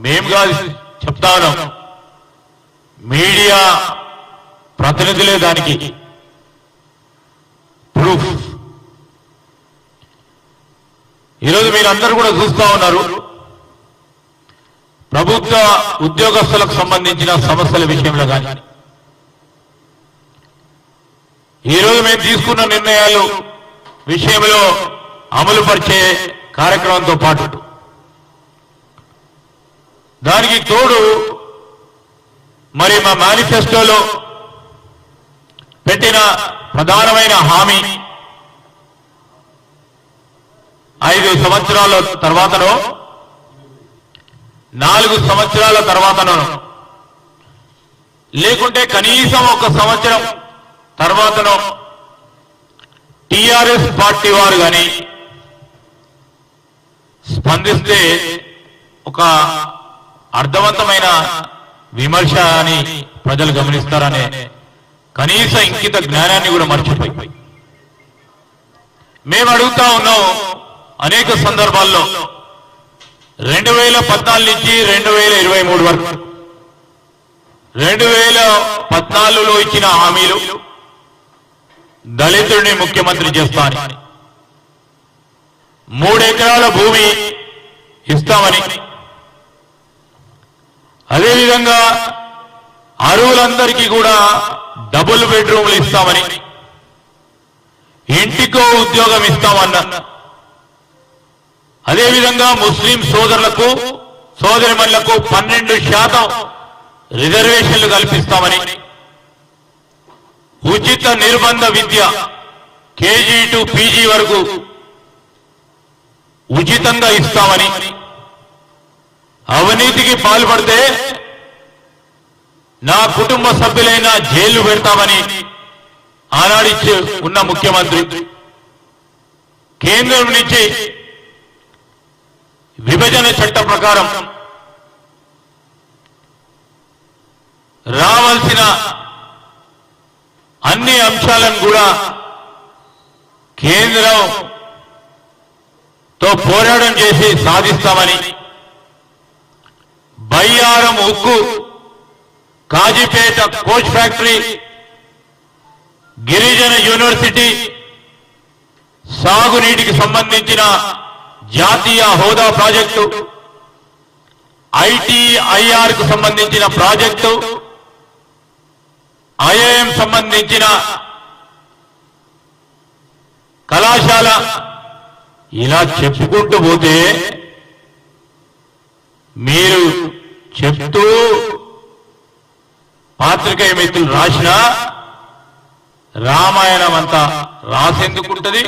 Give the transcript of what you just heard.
మేము కాదు చెప్తా ఉన్నాం మీడియా ప్రతినిధులే దానికి. ప్రూఫ్. ఈరోజు మీరందరూ కూడా చూస్తా ఉన్నారు. ప్రభుత్వ ఉద్యోగస్తులకు సంబంధించిన సమస్యల విషయంలో కానీ. ఈరోజు మేము తీసుకున్న నిర్ణయాలు విషయంలో అమలు పరిచే కార్యక్రమంతో పాటు. దానికి తోడు మరి మా మేనిఫెస్టోలో పెట్టిన ప్రధానమైన హామీ ఐదు సంవత్సరాల తర్వాతనో నాలుగు సంవత్సరాల తర్వాతనో. లేకుంటే కనీసం ఒక సంవత్సరం తర్వాతనో టిఆర్ఎస్ పార్టీ వారు కానీ స్పందిస్తే ఒక అర్థవంతమైన విమర్శ అని ప్రజలు గమనిస్తారనే కనీస ఇంకిత జ్ఞానాన్ని కూడా మర్చిపోయి. మేము అడుగుతా ఉన్నాం అనేక సందర్భాల్లో రెండు వేల పద్నాలుగు నుంచి రెండు వేల ఇరవై మూడు వరకు రెండు వేల పద్నాలుగులో ఇచ్చిన హామీలు దళితుడిని ముఖ్యమంత్రి చేస్తానని మూడు ఎకరాల భూమి ఇస్తామని అదేవిధంగా అరువులందరికీ కూడా డబుల్ బెడ్రూమ్లు ఇస్తామని. ఇంటికో ఉద్యోగం ఇస్తామన్న. అదేవిధంగా ముస్లిం సోదరులకు సోదరిమణులకు పన్నెండు శాతం రిజర్వేషన్లు కల్పిస్తామని. ఉచిత నిర్బంధ విద్య కేజీ టు పీజీ వరకు ఉచితంగా ఇస్తామని. అవినీతికి పాల్పడితే నా కుటుంబ సభ్యులైన జైలు పెడతామని ఆనాడిచ్చి ఉన్న ముఖ్యమంత్రి కేంద్రం నుంచి విభజన చట్టం ప్రకారం రావాల్సిన అన్ని అంశాలను కూడా కేంద్రం తో పోరాటం చేసి సాధిస్తామని బయ్యారం ఉక్కు కాజీపేట కోచ్ ఫ్యాక్టరీ గిరిజన యూనివర్సిటీ సాగునీటికి సంబంధించిన జాతీయ హోదా ప్రాజెక్టు ఐటీఐఆర్కు సంబంధించిన ప్రాజెక్టు ఐఐఎం సంబంధించిన కళాశాల. ఇలా చెప్పుకుంటూ పోతే మీరు చెప్తూ పాత్రికేయ మిత్రులు రాసిన రామాయణం అంతా రాసేందుకుంటది